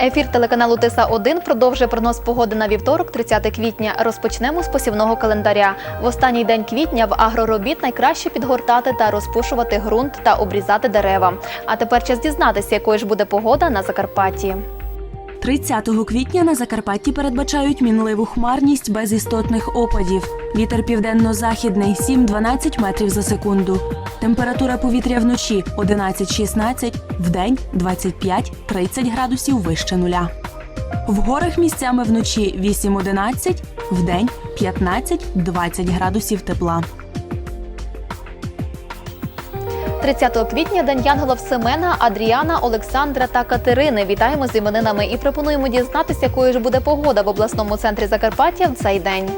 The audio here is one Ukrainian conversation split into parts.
Ефір телеканалу Тиса 1 продовжує прогноз погоди на вівторок, 30 квітня. Розпочнемо з посівного календаря. В останній день квітня в агроробіт найкраще підгортати та розпушувати ґрунт та обрізати дерева. А тепер час дізнатися, якою ж буде погода на Закарпатті. 30 квітня на Закарпатті передбачають мінливу хмарність без істотних опадів. Вітер південно-західний 7-12 метрів за секунду. Температура повітря вночі 11-16, вдень 25-30 градусів вище нуля. В горах місцями вночі 8-11, вдень 15-20 градусів тепла. 30 квітня день Янголов Семена, Адріана, Олександра та Катерини. Вітаємо з іменинами і пропонуємо дізнатися, якою ж буде погода в обласному центрі Закарпаття в цей день.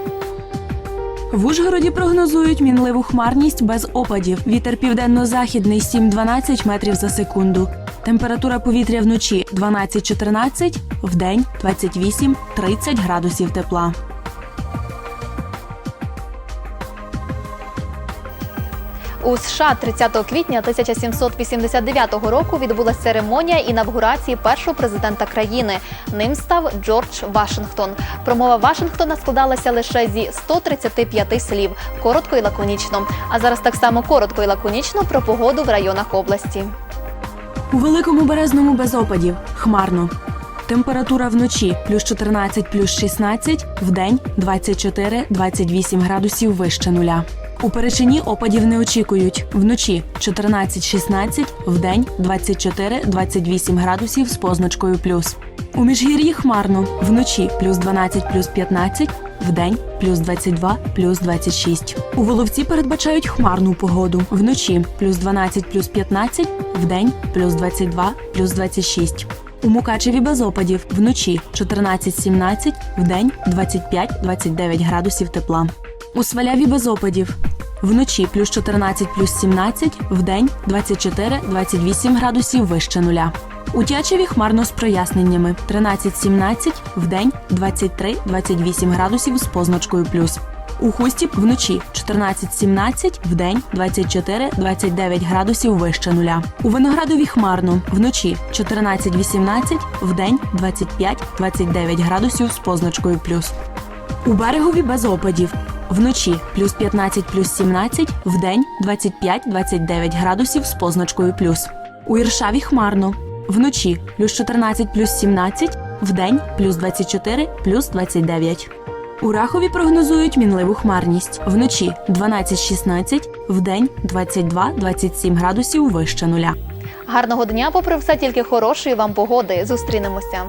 В Ужгороді прогнозують мінливу хмарність без опадів. Вітер південно-західний 7-12 метрів за секунду. Температура повітря вночі 12-14, вдень 28-30 градусів тепла. У США 30 квітня 1789 року відбулася церемонія інавгурації першого президента країни. Ним став Джордж Вашингтон. Промова Вашингтона складалася лише зі 135 слів, коротко і лаконічно. А зараз так само коротко і лаконічно про погоду в районах області. У великому березному без опадів хмарно. Температура вночі плюс 14 плюс 16, вдень 24-28 градусів вище нуля. У Перечині опадів не очікують. Вночі 14-16, вдень 24-28 градусів з позначкою плюс. У Міжгір'ї хмарно. Вночі плюс 12 плюс 15, вдень плюс 22 плюс 26. У Воловці передбачають хмарну погоду. Вночі плюс 12 плюс 15, вдень плюс 22 плюс 26. У Мукачеві без опадів. Вночі 14-17, вдень 25-29 градусів тепла. У Сваляві без опадів. Вночі плюс 14 плюс 17, вдень 24-28 градусів вище нуля. У Тячеві хмарно з проясненнями 13-17, вдень 23-28 градусів з позначкою плюс. У Хусті вночі 14-17, вдень 24-29 градусів вище нуля. У Виноградові хмарно вночі 14-18, вдень 25-29 градусів з позначкою плюс. У берегові без опадів. Вночі плюс 15 плюс 17, вдень 25-29 градусів з позначкою плюс. У Іршаві хмарно. Вночі плюс 14 плюс 17, вдень плюс 24 плюс 29. У Рахові прогнозують мінливу хмарність. Вночі 12-16, вдень 22-27 градусів вище нуля. Гарного дня, попри все, тільки хорошої вам погоди. Зустрінемося.